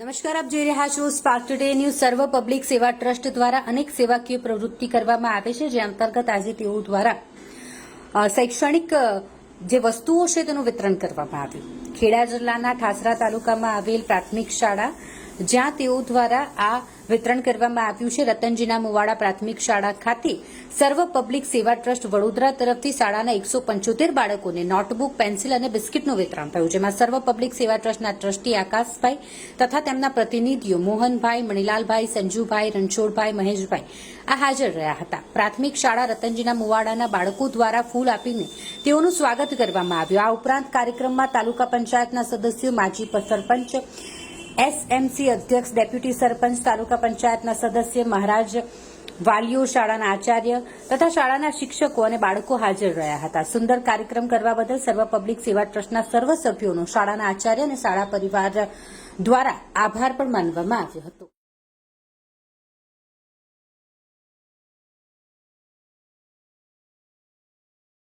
નમસ્કાર, આપ જોઈ રહ્યા છો સ્પાર્ક ટુડે ન્યૂઝ સર્વ પબ્લિક સેવા ટ્રસ્ટ દ્વારા અનેક સેવાકીય પ્રવૃત્તિ કરવામાં આવે છે, જે અંતર્ગત આજે તેઓ દ્વારા શૈક્ષણિક જે વસ્તુઓ છે તેનું વિતરણ કરવામાં આવ્યું. ખેડા જિલ્લાના ઠાસરા તાલુકામાં આવેલ પ્રાથમિક શાળા જ્યાં તેઓ દ્વારા આ વિતરણ કરવામાં આવ્યું છે. રતનજીના મુવાડા પ્રાથમિક શાળા ખાતે સર્વ પબ્લિક સેવા ટ્રસ્ટ વડોદરા તરફથી શાળાના એકસો પંચોતેર બાળકોને નોટબુક, પેન્સિલ અને બિસ્કિટનું વિતરણ થયું, જેમાં સર્વ પબ્લિક સેવા ટ્રસ્ટના ટ્રસ્ટી આકાશભાઈ તથા તેમના પ્રતિનિધિઓ મોહનભાઈ, મણિલાલભાઈ, સંજુભાઈ, રણછોડભાઈ, મહેશભાઈ આ હાજર રહ્યા હતા. પ્રાથમિક શાળા રતનજીના મુવાડાના બાળકો દ્વારા ફૂલ આપીને તેઓનું સ્વાગત કરવામાં આવ્યું. આ ઉપરાંત કાર્યક્રમમાં તાલુકા પંચાયતના સદસ્યો, માજી સરપંચ એસએમસી અધ્યક્ષ ડેપ્યુટી સરપંચ તાલુકા પંચાયતના સદસ્ય મહારાજ વાલીઓ, શાળાના આચાર્ય તથા શાળાના શિક્ષકો અને બાળકો હાજર રહ્યા હતા. સુંદર કાર્યક્રમ કરવા બદલ સર્વ પબ્લિક સેવા ટ્રસ્ટના સર્વ સભ્યોનો, શાળાના આચાર્ય અને શાળા પરિવાર દ્વારા આભાર પણ માનવામાં આવ્યો હતો.